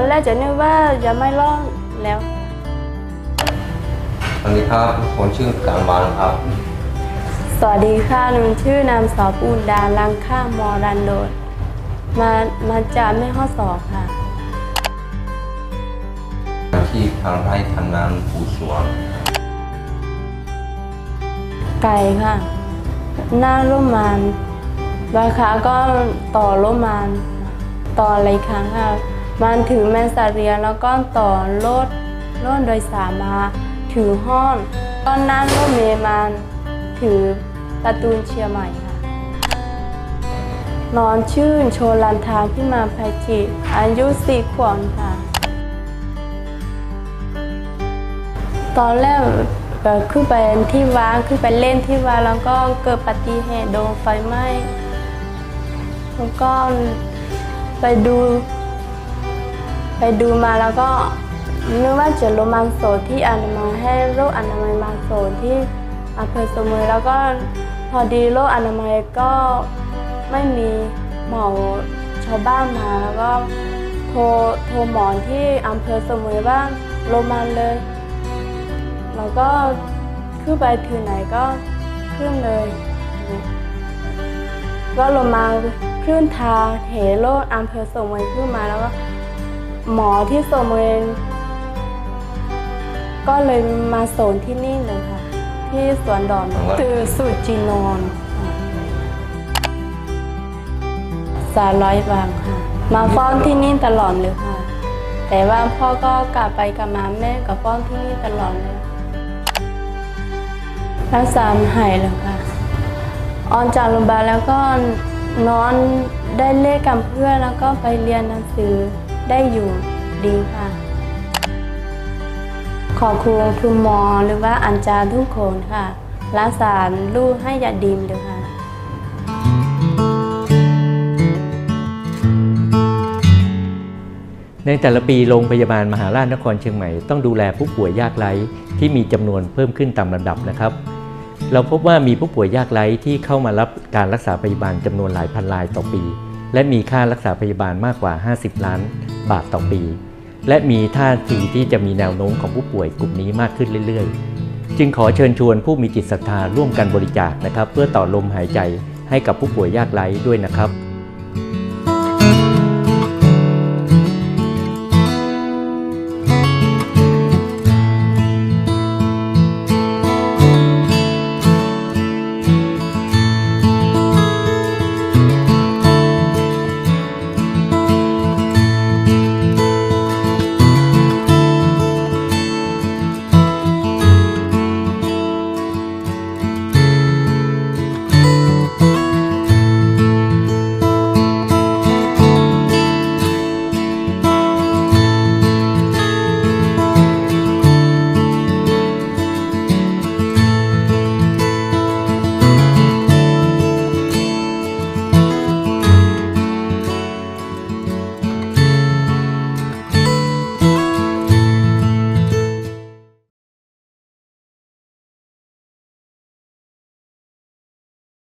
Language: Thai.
อนแรกจะนึกว่าจะไม่รอดแล้วสวัสดีครับผมชื่อการวานครับ สวัสดีค่ะหนูชื่อนามสาวปูนดาลังค่ามอรันโดดมามาจากแม่ห้อสอค่ะอาชีพทางไร่ทำนาปลูกสวน ไก่ค่ะ หน้าร่มมันราคาก็ต่อร่มมันต่ออะไรครั้งค่ะ มันถือแมนสาเรียแล้วก็ต่อรถรถโดยสารมาถือห้องก็นั่งรถเมล์มันถือประตูนเชียงใหม่ค่ะ นอนชื่นโชลันทาพิมานภัยจิตอายุสี่ขวบค่ะ ตอนแรกเอ่อขึ้นไปที่วัดขึ้นไปเล่นที่วัดแล้วก็เกิดปฏิเหตุโดนไฟไหม้แล้วก็ไปดู ไปดูมาแล้วก็นึกว่าจะโรมันโสที่อนามัยให้โรคอนามัยมาโสที่อำเภอสมุยแล้วก็พอดีโรคอนามัยก็ไม่มีหมอชาวบ้านมาแล้วก็โทรโทรหมอที่อำเภอสมุยว่าโรมันเลยเราก็ขึ้นไปถึงไหนก็ขึ้นเลย ก็ลงมาขึ้นทางเหโรดอำเภอสมเวยขึ้นมาแล้วก็ หมอที่สมเวยก็เลยมาโซนที่นี่เลยค่ะ ที่สวนดอนตือสุจินนท์สามร้อยบางค่ะ มาฟ้อนที่นี่ตลอดเลยค่ะ แต่ว่าพ่อก็กลับไปกลับมาแม่กับฟ้อนที่นี่ตลอดเลยรักษาหายแล้วค่ะ ออนจากโรงพยาบาลแล้วก็นอนได้เล่นกับเพื่อนแล้วก็ไปเรียนหนังสือ ได้อยู่ดีค่ะ ขอบคุณคุณหมอหรือว่าอันจารย์ทุกคนค่ะรักษาลูกให้อยาดีมเลยค่ะในแต่ละปีโรงพยาบาลมหาราชนครเชียงใหม่ต้องดูแลผู้ป่วยยากไร้ที่มีจำนวนเพิ่มขึ้นตามลำดับนะครับ เราพบว่ามีผู้ป่วยยากไร้ที่เข้ามารับการรักษาพยาบาลจำนวนหลายพันรายต่อปี และมีค่ารักษาพยาบาลมากกว่า 50 ล้าน บาทต่อปี และมีท่าทีที่จะมีแนวโน้มของผู้ป่วยกลุ่มนี้มากขึ้นเรื่อยๆ จึงขอเชิญชวนผู้มีจิตศรัทธาร่วมกันบริจาคนะครับ เพื่อต่อลมหายใจให้กับผู้ป่วยยากไร้ด้วยนะครับ